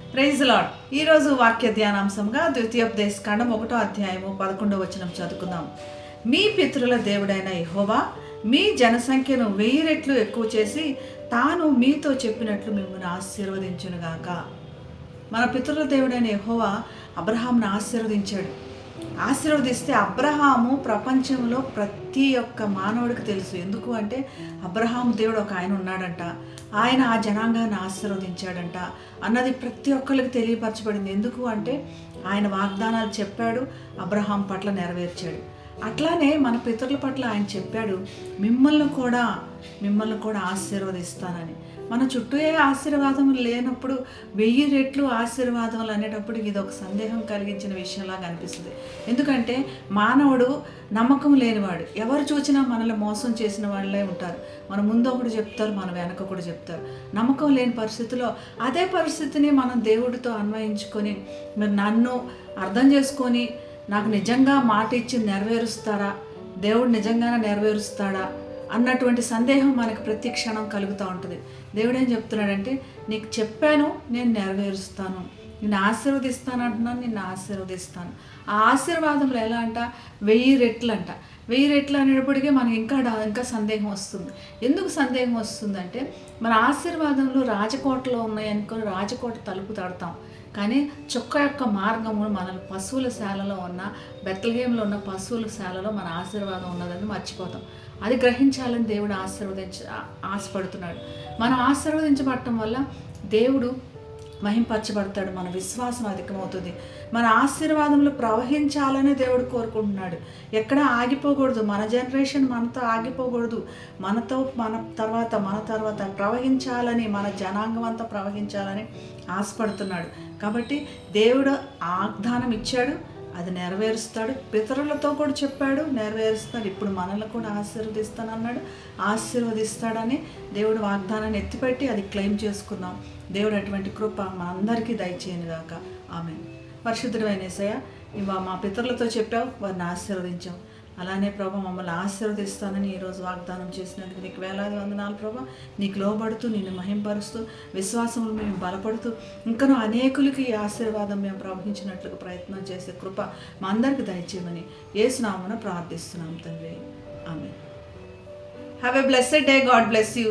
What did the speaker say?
Praise lord ఈరోజు వాక్య ధ్యానాంశంగా ద్వితీయోపదేశ కాండం ఒకటో అధ్యాయము పదకొండవ వచనం చదువుకుందాం. మీ పితృల దేవుడైన యహోవా మీ జనసంఖ్యను వెయ్యి రెట్లు ఎక్కువ చేసి తాను మీతో చెప్పినట్లు మిమ్మల్ని ఆశీర్వదించునుగాక. మన పితృల దేవుడైన యహోవా అబ్రహాంను ఆశీర్వదించాడు. ఆశీర్వదిస్తే అబ్రహాము ప్రపంచంలో ప్రతి ఒక్క మానవుడికి తెలుసు. ఎందుకు అంటే అబ్రహాము దేవుడు ఒక ఆయన ఉన్నాడంట. ఆయన ఆ జనాంగాన్ని ఆశీర్వదించాడంట. అన్నది ప్రతి ఒక్కరికి తెలియపరచబడింది. ఎందుకు అంటే ఆయన వాగ్దానాలు చెప్పాడు అబ్రహాం పట్ల నెరవేర్చాడు. అట్లానే మన పితరుల పట్ల ఆయన చెప్పాడు మిమ్మల్ని కూడా మిమ్మల్ని కూడా ఆశీర్వదిస్తానని. మన చుట్టూ ఏ ఆశీర్వాదం లేనప్పుడు వెయ్యి రెట్లు ఆశీర్వాదములు అనేటప్పుడు ఇది ఒక సందేహం కలిగించిన విషయంలాగా అనిపిస్తుంది. ఎందుకంటే మానవుడు నమ్మకం లేనివాడు ఎవరు చూసినా మనల్ని మోసం చేసిన వాళ్ళే ఉంటారు. మన ముందు ఒకటి చెప్తారు మన వెనక కూడా చెప్తారు. నమ్మకం లేని పరిస్థితిలో అదే పరిస్థితిని మనం దేవుడితో అన్వయించుకొని మరి నన్ను అర్థం చేసుకొని నాకు నిజంగా మాట ఇచ్చి నెరవేరుస్తారా? దేవుడు నిజంగానే నెరవేరుస్తాడా? అన్నటువంటి సందేహం మనకు ప్రతి క్షణం కలుగుతూ ఉంటుంది. దేవుడు ఏం చెప్తున్నాడంటే నీకు చెప్పాను నేను నెరవేరుస్తాను. నిన్ను ఆశీర్వదిస్తాను అంటున్నాను నిన్ను ఆశీర్వదిస్తాను. ఆ ఆశీర్వాదంలో ఎలా అంట? వెయ్యి రెట్లు అంట. వెయ్యి రెట్లు అనేటప్పటికీ మనకి ఇంకా ఇంకా సందేహం వస్తుంది. ఎందుకు సందేహం వస్తుందంటే మన ఆశీర్వాదంలో రాజకోటలో ఉన్నాయి అనుకుని రాజకోట తలుపు తడతాం. కానీ చుక్క యొక్క మార్గము మన పశువుల శాలలో ఉన్న బెత్తలగేయంలో ఉన్న పశువుల శాలలో మన ఆశీర్వాదం ఉన్నదని మర్చిపోతాం. అది గ్రహించాలని దేవుడు ఆశీర్వదించ ఆశపడుతున్నాడు. మనం ఆశీర్వదించబడటం వల్ల దేవుడు మహింపరచబడతాడు. మన విశ్వాసం అధికమవుతుంది. మన ఆశీర్వాదంలో ప్రవహించాలని దేవుడు కోరుకుంటున్నాడు. ఎక్కడ ఆగిపోకూడదు. మన జనరేషన్ మనతో ఆగిపోకూడదు. మనతో మన తర్వాత మన తర్వాత ప్రవహించాలని మన జనాంగం అంతా ప్రవహించాలని ఆశపడుతున్నాడు. కాబట్టి దేవుడు ఆగ్దానం ఇచ్చాడు. అది నెరవేరుస్తాడు. పితరులతో కూడా చెప్పాడు నెరవేరుస్తాడు ఇప్పుడు మనల్ని కూడా ఆశీర్వదిస్తానన్నాడు ఆశీర్వదిస్తాడని దేవుడు వాగ్దానాన్ని ఎత్తిపెట్టి అది క్లెయిమ్ చేసుకున్నాం. దేవుడు అటువంటి కృప మనందరికీ దయచేయను గాక. ఆమె పరిశుద్ధుడు అయినేసయ్య ఇవా మా పితరులతో చెప్పావు వారిని ఆశీర్వదించాం అలానే ప్రభా మమ్మల్ని ఆశీర్వదిస్తానని ఈరోజు వాగ్దానం చేసినందుకు నీకు వేలాది వందనాలు ప్రభా. నీకు లోబడుతూ నిన్ను మహింపరుస్తూ విశ్వాసములు మేము బలపడుతూ ఇంకనూ అనేకులకి ఈ ఆశీర్వాదం మేము ప్రవహించినట్లుగా ప్రయత్నం చేసే కృప మా అందరికి దయచేయమని ఏసునామను ప్రార్థిస్తున్నాం తండ్రి. ఆమె have a blessed day God bless you